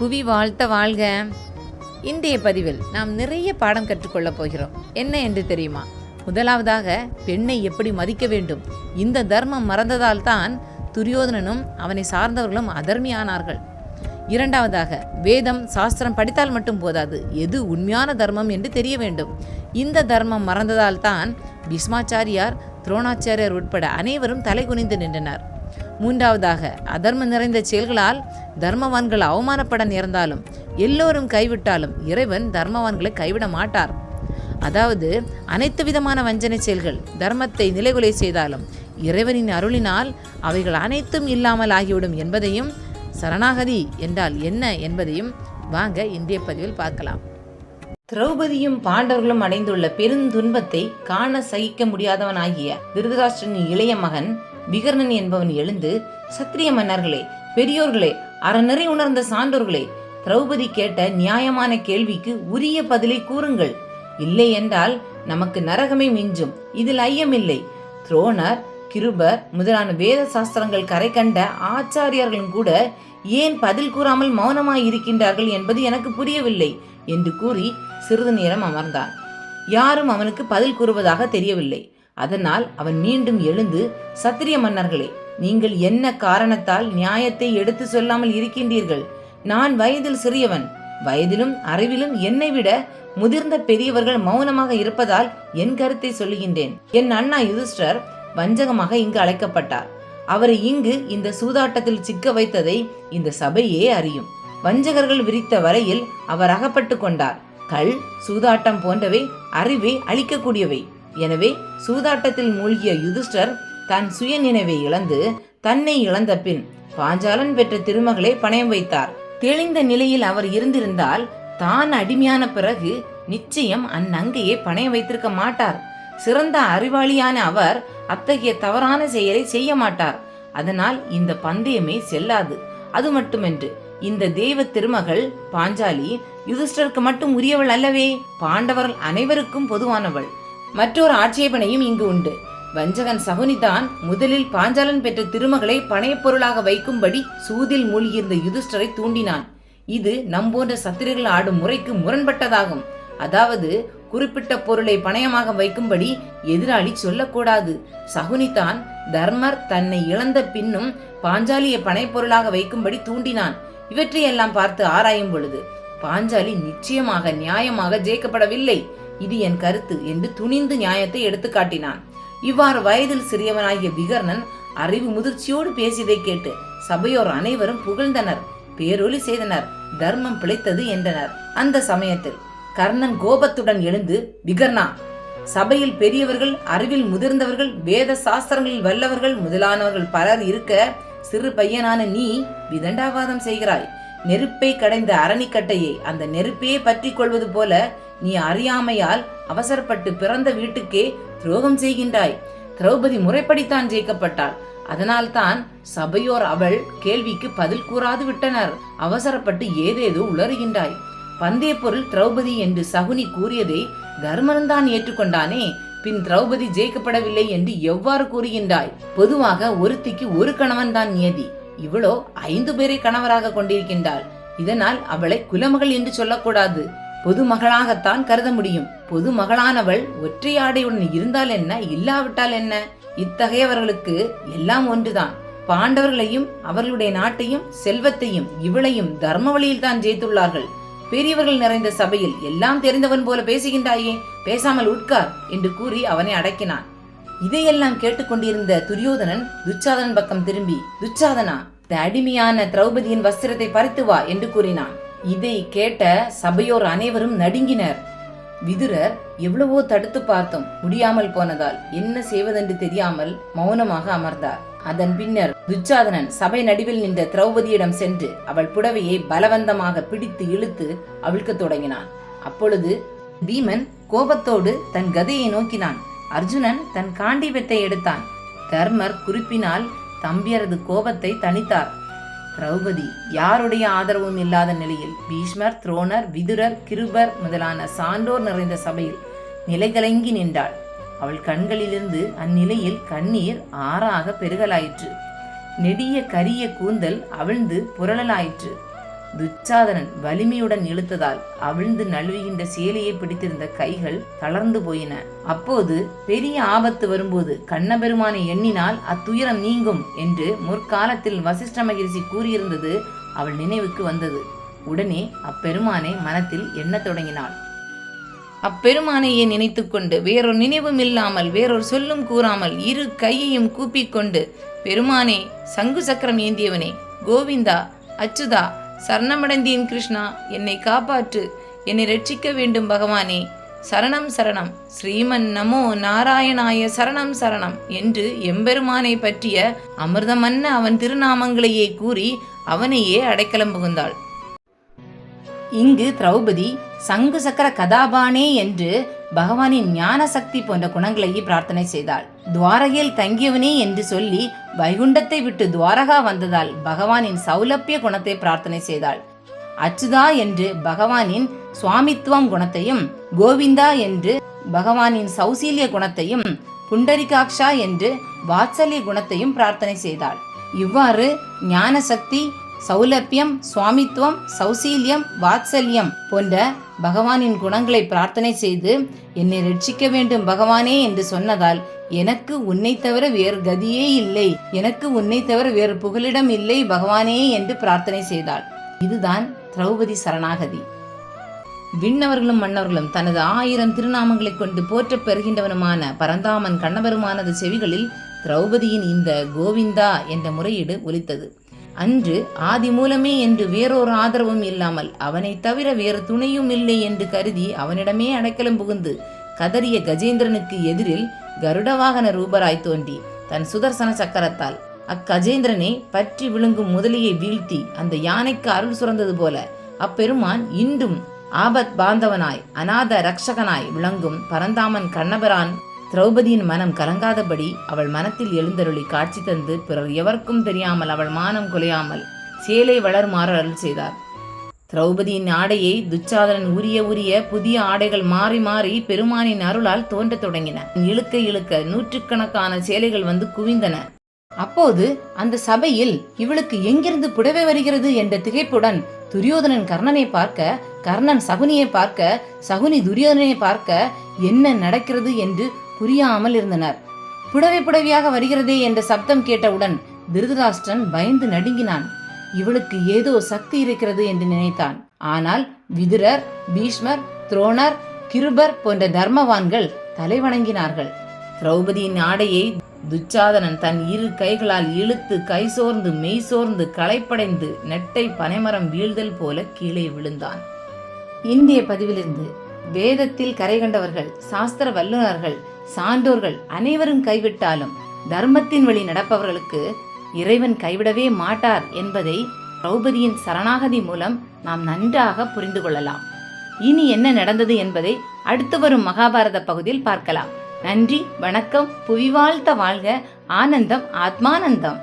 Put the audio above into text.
புவி வாழ்த்த வாழ்க. இன்றைய பதிவில் நாம் நிறைய பாடம் கற்றுக்கொள்ளப் போகிறோம். என்ன என்று தெரியுமா? முதலாவதாக பெண்ணை எப்படி மதிக்க வேண்டும்? இந்த தர்மம் மறந்ததால் தான் துரியோதனனும் அவனை சார்ந்தவர்களும் அதர்மியானார்கள். இரண்டாவதாக வேதம் சாஸ்திரம் படித்தால் மட்டும் போதாது. எது உண்மையான தர்மம் என்று தெரிய வேண்டும். இந்த தர்மம் மறந்ததால் தான் பீஷ்மாச்சாரியார் துரோணாச்சாரியார் உட்பட அனைவரும் தலை குனிந்து நின்றனர். மூன்றாவதாக அதர்மம் நிறைந்த செயல்களால் தர்மவான்கள் அவமானப்பட நேர்ந்தாலும் எல்லோரும் கைவிட்டாலும் இறைவன் தர்மவான்களை கைவிட மாட்டார். அதாவது அனைத்து விதமான வஞ்சனை செயல்கள் தர்மத்தை நிலைகுலை செய்தாலும் இறைவனின் அருளினால் அவைகள் அனைத்தும் இல்லாமல் ஆகிவிடும் என்பதையும் சரணாகதி என்றால் என்ன என்பதையும் வாங்க இந்திய பதிவில் பார்க்கலாம். திரௌபதியும் பாண்டவர்களும் அடைந்துள்ள பெருந்துன்பத்தை காண சகிக்க முடியாதவனாகிய திருதராஷ்டிரனின் இளைய மகன் விகர்ணன் என்பவன் எழுந்து சத்திரிய மன்னர்களே பெரியோர்களே அறநெறி உணர்ந்த சான்றோர்களே திரௌபதி கேட்ட நியாயமான கேள்விக்கு உரிய பதிலை கூறுங்கள். இல்லை என்றால் நமக்கு நரகமே மிஞ்சும். இதில் ஐயமில்லை. துரோணர் கிருபர் முதலான வேத சாஸ்திரங்கள் கரை கண்ட ஆச்சாரியர்களும் கூட ஏன் பதில் கூறாமல் மௌனமாய் இருக்கின்றார்கள் என்பது எனக்கு புரியவில்லை என்று கூறி சிறிது நேரம் அமர்ந்தான். யாரும் அவனுக்கு பதில் கூறுவதாக தெரியவில்லை. அதனால் அவன் மீண்டும் எழுந்து சத்திரிய மன்னர்களே நீங்கள் என்ன காரணத்தால் நியாயத்தை எடுத்து சொல்லாமல் இருக்கின்றீர்கள்? நான் வயதில் சிறியவன். வயதிலும் அறிவிலும் என்னை விட முதிர்ந்த பெரியவர்கள் மௌனமாக இருப்பதால் என் கருத்தை சொல்லுகின்றேன். என் அண்ணா யுதிஷ்டர் வஞ்சகமாக இங்கு அழைக்கப்பட்டார். அவரை இங்கு இந்த சூதாட்டத்தில் சிக்க வைத்ததை இந்த சபையே அறியும். வஞ்சகர்கள் விரித்த வரையில் அவர் அகப்பட்டு கொண்டார். கள் சூதாட்டம் போன்றவை அறிவை அளிக்கக்கூடியவை. எனவே சூதாட்டத்தில் மூழ்கிய யுதிஷ்டர் தன் சுய நினைவை இழந்து தன்னை இழந்த பின் பாஞ்சாலன் பெற்ற திருமகளை பணயம் வைத்தார். தெளிந்த நிலையில் அவர் இருந்திருந்தால் தான் அடிமையான பிறகு நிச்சயம் அந்நங்கையை பணயம் வைத்திருக்க மாட்டார். சிறந்த அறிவாளியான அவர் அத்தகைய தவறான செயலை செய்ய மாட்டார். அதனால் இந்த பந்தயமே செல்லாது. அது மட்டுமென்று இந்த தெய்வ திருமகள் பாஞ்சாலி யுதிஷ்டருக்கு மட்டும் உரியவள் அல்லவே பாண்டவர்கள் அனைவருக்கும் பொதுவானவள். மற்றொரு ஆட்சேபனையும் இங்கு உண்டு. வஞ்சகன் சகுனிதான் முதலில் பாஞ்சாலன் பெற்ற திருமகளை பணையப்பொருளாக வைக்கும்படி சூதில் மூழ்கியிருந்த யுதிஷ்டரை தூண்டினான். இது நம்போன்ற சத்திரர்கள் ஆடும் முறைக்கு முரண்பட்டதாகும். அதாவது குறிப்பிட்ட பொருளை பணயமாக வைக்கும்படி எதிராளி சொல்லக்கூடாது. சகுனிதான் தர்மர் தன்னை இழந்த பின்னும் பாஞ்சாலியை பனைப்பொருளாக வைக்கும்படி தூண்டினான். இவற்றையெல்லாம் பார்த்து ஆராயும் பொழுது பாஞ்சாலி நிச்சயமாக நியாயமாக ஜெயிக்கப்படவில்லை. இது என் கருத்து என்று துணிந்து நியாயத்தை எடுத்து காட்டினான். இவ்வாறு வயதில் சிறியவனாகிய விகர்ணன் அறிவு முதிர்ச்சியோடு பேசியதை கேட்டு சபையோர் அனைவரும் புகழ்ந்தனர். பேரொலி செய்தனர். தர்மம் பிழைத்தது என்றனர். அந்த சமயத்தில் கர்ணன் கோபத்துடன் எழுந்து விகர்ணா சபையில் பெரியவர்கள் அறிவில் முதிர்ந்தவர்கள் வேத சாஸ்திரங்களில் வல்லவர்கள் முதலானவர்கள் பலர் இருக்க சிறு பையனான நீ விதண்டாவாதம் செய்கிறாய். நெருப்பை கடைந்த அரணிக்கட்டையை அந்த நெருப்பையே பற்றி கொள்வது போல நீ அறியாமையால் அவசரப்பட்டு பிறந்த வீட்டுக்கே துரோகம் செய்கின்றாய். திரௌபதி முறைப்படித்தான் ஜெயிக்கப்பட்டாள். அதனால்தான் சபையோர் அவள் கேள்விக்கு பதில் கூறாது விட்டனர். அவசரப்பட்டு ஏதேதோ உளறுகின்றாய். பந்தய பொருள் திரௌபதி என்று சகுனி கூறியதை தர்மனந்தான் ஏற்றுக்கொண்டானே. பின் திரௌபதி ஜெயிக்கப்படவில்லை என்று எவ்வாறு கூறுகின்றாய்? பொதுவாக ஒருத்திக்கு ஒரு கணவன் தான் நியதி. இவளோ ஐந்து பேரை கணவராக கொண்டிருக்கின்றாள். இதனால் அவளை குலமகள் என்று சொல்லக்கூடாது. பொதுமகளாகத்தான் கருத முடியும். பொதுமகளானவள் ஒற்றையாடையுடன் இருந்தால் என்ன இல்லாவிட்டால் என்ன? இத்தகையவர்களுக்கு எல்லாம் ஒன்றுதான். பாண்டவர்களையும் அவர்களுடைய நாட்டையும் செல்வத்தையும் இவளையும் தர்ம வழியில் தான் ஜெயித்துள்ளார்கள். பெரியவர்கள் நிறைந்த சபையில் எல்லாம் தெரிந்தவன் போல பேசுகின்றாயே. பேசாமல் உட்கார் என்று கூறி அவனை அடக்கினான். இதையெல்லாம் கேட்டுக்கொண்டிருந்த துரியோதனன் துச்சாதனன் பக்கம் திரும்பி துச்சாதனா இந்த அடிமையான திரௌபதியின் வஸ்திரத்தை பறித்து வா என்று கூறினான். இதை கேட்ட சபையோர் அனைவரும் நடுங்கினர். விதுரர் எவ்வளவோ தடுத்து பார்த்தோம் முடியாமல் போனதால் என்ன செய்வதென்று தெரியாமல் மௌனமாக அமர்ந்தார். அதன் பின்னர் துச்சாதனன் சபை நடுவில் நின்ற திரௌபதியிடம் சென்று அவள் புடவையை பலவந்தமாக பிடித்து இழுத்து அவிழ்க்கத் தொடங்கினான். அப்பொழுது பீமன் கோபத்தோடு தன் கதையை நோக்கினான். அர்ஜுனன் தன் காண்டிபத்தை எடுத்தான். தர்மர் குறிப்பினால் தம்பியரது கோபத்தை தணித்தார். திரௌபதி யாருடைய ஆதரவும் இல்லாத நிலையில் பீஷ்மர் துரோணர் விதுரர் கிருபர் முதலான சான்றோர் நிறைந்த சபையில் நிலைகலங்கி நின்றாள். அவள் கண்களிலிருந்து அந்நிலையில் கண்ணீர் ஆறாக பெருகலாயிற்று. நெடிய கரிய கூந்தல் அவிழ்ந்து புரளலாயிற்று. துச்சாதனன் வலிமையுடன் இழுத்ததால் அவிழ்ந்து நழுவுகின்ற சேலையை பிடித்திருந்த கைகள் தளர்ந்து போயின. அப்போது பெரிய ஆபத்து வரும்போது கண்ணபெருமானை எண்ணினால் அத்துயரம் நீங்கும் என்று முற்காலத்தில் வசிஷ்ட மகிழ்ச்சி கூறியிருந்தது அவள் நினைவுக்கு வந்தது. உடனே அப்பெருமானை மனத்தில் எண்ணத் தொடங்கினாள். அப்பெருமானையே நினைத்துக்கொண்டு வேறொரு நினைவும் இல்லாமல் வேறொரு சொல்லும் கூறாமல் இரு கையையும் கூப்பிக்கொண்டு பெருமானே சங்கு சக்கரம் ஏந்தியவனே கோவிந்தா அச்சுதா சரணமடைந்தேன் கிருஷ்ணா என்னை காப்பாற்று என்னை ரட்சிக்க வேண்டும் பகவானே. சரணம் சரணம். ஸ்ரீமன் நமோ நாராயணாய சரணம் சரணம் என்று எம்பெருமானை பற்றிய அமிர்தமன்ன அவன் திருநாமங்களையே கூறி அவனையே அடைக்கலம் புகுந்தாள். இங்கு திரௌபதி சங்கு சக்கர கதாபானே என்று பகவானின் ஞான சக்தி போன்ற குணங்களையே பிரார்த்தனை செய்தாள். துவாரகையில் தங்கியவனே என்று சொல்லி வைகுண்டத்தை விட்டு துவாரகா வந்ததால் பகவானின் சௌலபிய குணத்தை பிரார்த்தனை செய்தாள். அச்சுதா என்று பகவானின் சுவாமித்துவம் குணத்தையும் கோவிந்தா என்று பகவானின் சௌசீல்ய குணத்தையும் புண்டரிகாக்ஷா என்று வாத்சல்ய குணத்தையும் பிரார்த்தனை செய்தாள். இவ்வாறு ஞான சக்தி சௌலபியம் சுவாமித்துவம் சௌசீல்யம் வாத்சல்யம் போன்ற பகவானின் குணங்களை பிரார்த்தனை செய்து என்னை ரட்சிக்க வேண்டும் பகவானே என்று சொன்னதால் எனக்கு உன்னை தவிர வேறு கதியே இல்லை. எனக்கு உன்னை தவிர வேறு புகலிடம் இல்லை பகவானே என்று பிரார்த்தனை செய்தாள். இதுதான் திரௌபதி சரணாகதி. விண்ணவர்களும் மன்னவர்களும் தனது ஆயிரம் திருநாமங்களைக் கொண்டு போற்றப் பெறுகின்றவனுமான பரந்தாமன் கண்ணபெருமானது செவிகளில் திரௌபதியின் இந்த கோவிந்தா என்ற முறையீடு ஒலித்தது. அன்று ஆதி மூலமே என்று வேறொரு ஆதரவும் இல்லாமல் அவனை தவிர வேறு துணையும் இல்லை என்று கருதி அவனிடமே அடைக்கலம் புகுந்து கதறிய கஜேந்திரனுக்கு எதிரில் கருடவாகன ரூபராய் தோன்றி தன் சுதர்சன சக்கரத்தால். அக்கஜேந்திரனை பற்றி விழுங்கும் முதலியை வீழ்த்தி அந்த யானைக்கு அருள் சுரந்தது போல அப்பெருமான் இன்றும் ஆபத் பாந்தவனாய் அநாத ரக்ஷகனாய் விளங்கும் பரந்தாமன் கண்ணபரான் திரௌபதியின் மனம் கலங்காதபடி அவள் மனத்தில் எழுந்தருளி காட்சி தந்து பிறர் எவருக்கும் தெரியாமல் அவள் மானம் குலையாமல் சேலை வளர்மாறு அருள் செய்தார். திரௌபதியின் ஆடையை துச்சாதனன் உரிய உரிய புதிய ஆடைகள் மாறி மாறி பெருமானின் அருளால் தோன்றத் தொடங்கின. இழுக்க இழுக்க நூற்றுக்கணக்கான சேலைகள் வந்து குவிந்தன. அப்போது அந்த சபையில் இவளுக்கு எங்கிருந்து புடவை வருகிறது என்ற திகைப்புடன் துரியோதனன் கர்ணனை பார்க்க கர்ணன் சகுனியை பார்க்க சகுனி துரியோதனனை பார்க்க என்ன நடக்கிறது என்று புரியாமல் இருந்தனர். புடவை புடவையாக வருகிறதே என்ற சப்தம் கேட்டவுடன் திருதராஷ்டிரன் பயந்து நடுங்கினான். இவளுக்கு ஏதோ சக்தி இருக்கிறது என்று நினைத்தான். ஆனால் விதுரர் பீஷ்மர் துரோணர் கிருபர் போன்ற தர்மவான்கள் தலைவணங்கினார்கள். திரௌபதியின் ஆடையை துச்சாதனன் தன் இரு கைகளால் இழுத்து கை சோர்ந்து மெய் சோர்ந்து களைப்படைந்து நெட்டை பனைமரம் வீழ்தல் போல கீழே விழுந்தான். இந்திய பதிவிலிருந்து வேதத்தில் கரை கண்டவர்கள் சாஸ்திர வல்லுநர்கள் சான்றோர்கள் அனைவரும் கைவிட்டாலும் தர்மத்தின் வழி நடப்பவர்களுக்கு இறைவன் கைவிடவே மாட்டார் என்பதை திரௌபதியின் சரணாகதி மூலம் நாம் நன்றாக புரிந்து கொள்ளலாம். இனி என்ன நடந்தது என்பதை அடுத்து வரும் மகாபாரத பகுதியில் பார்க்கலாம். நன்றி வணக்கம் புவி வாழ்த்த வாழ்க ஆனந்தம் ஆத்மானந்தம்.